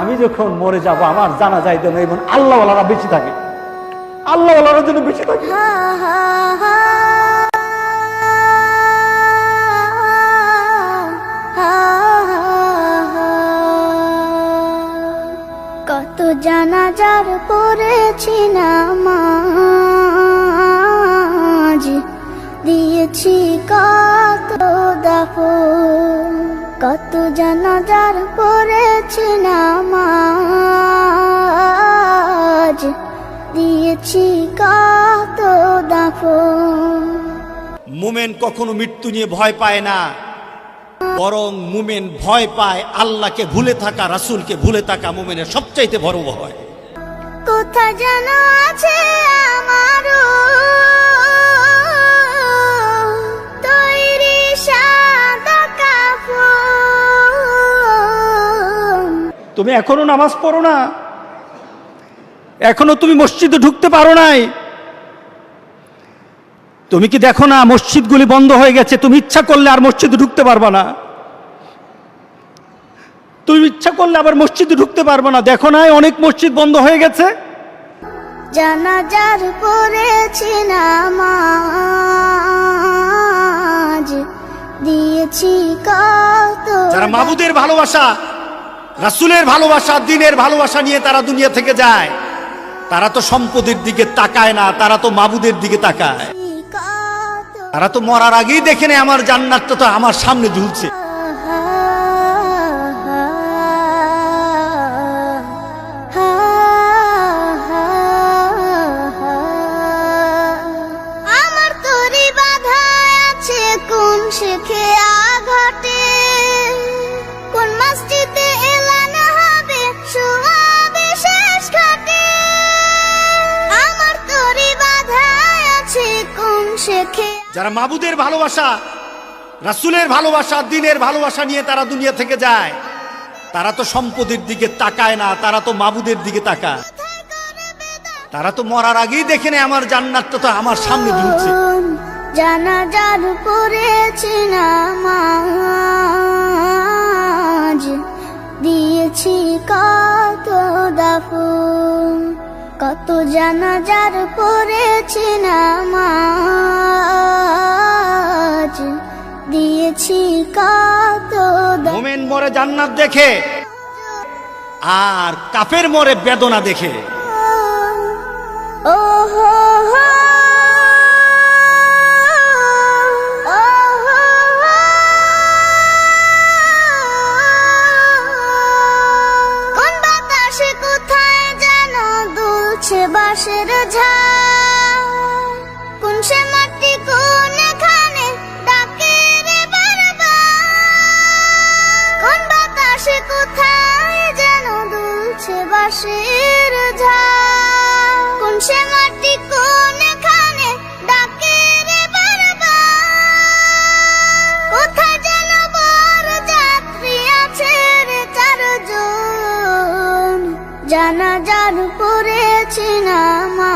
আমি যখন মরে যাব, আমার জানা যায় যেন এবং আল্লাহওয়ালারা বেশি থাকে। আল্লাহওয়ালারা যেন বেশি থাকে। কত জানাজার পড়েছি নামাজ, দিয়েছি কত দাফ কত জানাজার পড়েছি নামাজ দিয়েছি কত দাফ মুমেন কখনো মৃত্যু নিয়ে ভয় পায় না। বরং মুমেন ভয় পায় আল্লাহকে ভুলে থাকা রাসূলকে ভুলে থাকা মুমেনের সবচাইতে বড় ভয়। কোথায় যেন আছে আমারও। তুমি এখনও নামাজ পড়ো না। এখনও তুমি মসজিদে ঢুকতে পারো নাই। তুমি কি দেখো না মসজিদগুলি বন্ধ হয়ে গেছে? তুমি ইচ্ছা করলে আর মসজিদে ঢুকতে পারবা না। তুমি ইচ্ছা করলে আবার মসজিদে ঢুকতে পারবে না। দেখো না অনেক মসজিদ বন্ধ হয়ে গেছে। জানাজার পড়েছি নামাজ। দিয়েছি কত যারা মাবুদের ভালোবাসা রাসূলের ভালোবাসা, দিনের ভালোবাসা নিয়ে তারা দুনিয়া থেকে যায়। তারা তো সম্পদের দিকে তাকায় না, তারা তো মাবুদের দিকে তাকায়। তারা তো মরার আগেই দেখে নেয়, আমার জান্নাতটা তো আমার সামনে ঝুলছে। যারা মাবুদের ভালোবাসা, রাসূলের ভালোবাসা, দিনের ভালোবাসা নিয়ে তারা দুনিয়া থেকে যায়, তারা তো সম্পদের দিকে তাকায় না, তারা তো মাবুদের দিকে তাকায়। তারা তো মরার আগেই দেখে নেয় আমার জান্নাতটা তো আমার সামনে ঝুলছে জানাজার পড়েছি নামাজ দিয়েছি কত দাফন, কত পড়েছি নামাজ দিয়েছি কত দাফন মোমেন মরে জান্নাত দেখে আর কাফের মরে বেদনা দেখে। বাঁশের ঝাড় জানাজার পড়েছি নামাজ